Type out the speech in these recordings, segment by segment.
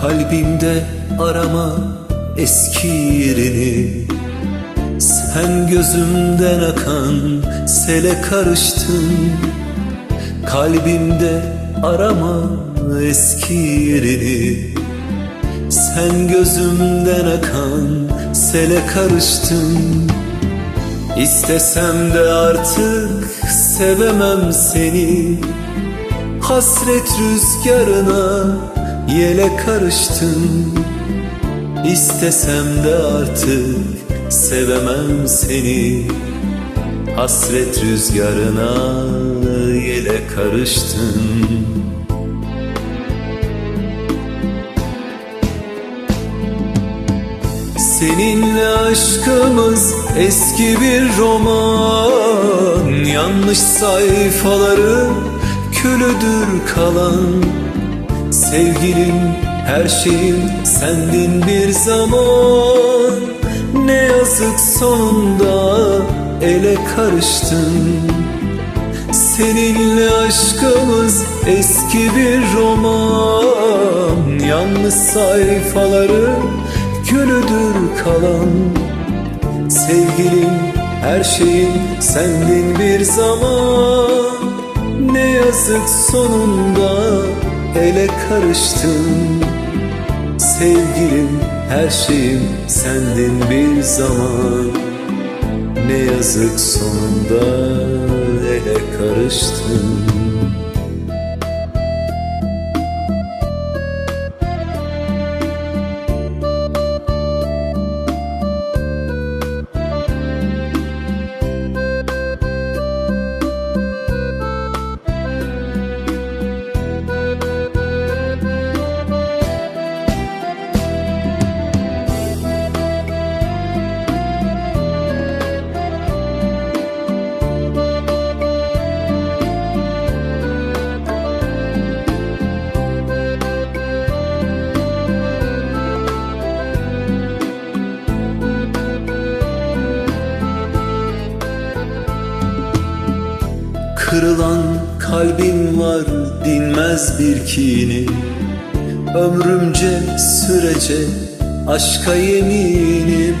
Kalbimde arama eski yerini. Sen gözümden akan sele karıştın. Kalbimde arama eski yerini. Sen gözümden akan sele karıştın. İstesem de artık sevemem seni. Hasret rüzgarına yele karıştın İstesem de artık sevemem seni. Hasret rüzgarına yele karıştın Seninle aşkımız eski bir roman. Yanlış sayfaları külüdür kalan Sevgilim her şeyim sendin bir zaman. Ne yazık sonunda ele karıştın. Seninle aşkımız eski bir roman. Yanlış sayfaları külüdür kalan. Sevgilim her şeyim sendin bir zaman. Ne yazık sonunda ele karıştın? Sevgilim her şeyim sendin bir zaman. Ne yazık sonunda Kırılan kalbim var dinmez bir kini. Ömrümce sürece aşka yeminim.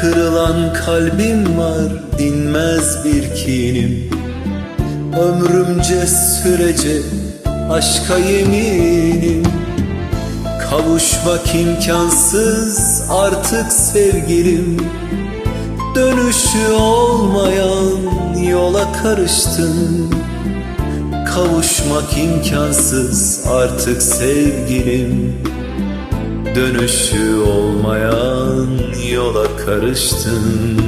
Kırılan kalbim var dinmez bir kinim. Ömrümce sürece aşka yeminim. Kavuşmak imkansız artık sevgilim Dönüşü olmayan yola karıştın. Kavuşmak imkansız artık sevgilim. Dönüşü olmayan yola karıştın.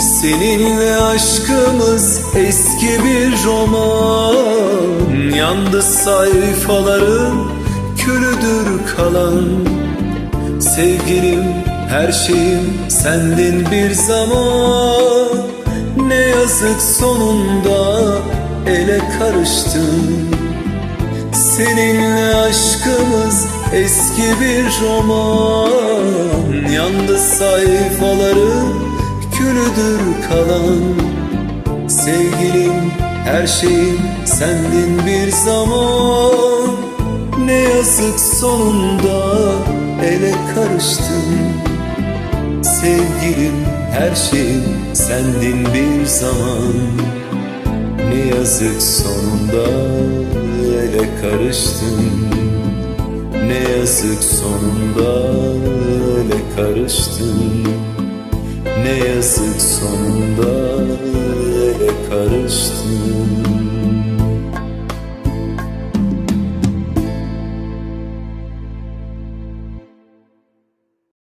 Seninle aşkımız eski bir roman. Yandı sayfaların külüdür kalan. Sevgilim her şeyim sendin bir zaman. Ne yazık sonunda ele karıştın. Seninle aşkımız eski bir roman. Yandı sayfaları külüdür kalan. Sevgilim her şeyim sendin bir zaman Ne yazık sonunda ele karıştın. Sevgilim her şeyim sendin bir zaman. Ne yazık sonunda ele karıştın. Ne yazık sonunda ele karıştın. Ne yazık sonunda ele karıştın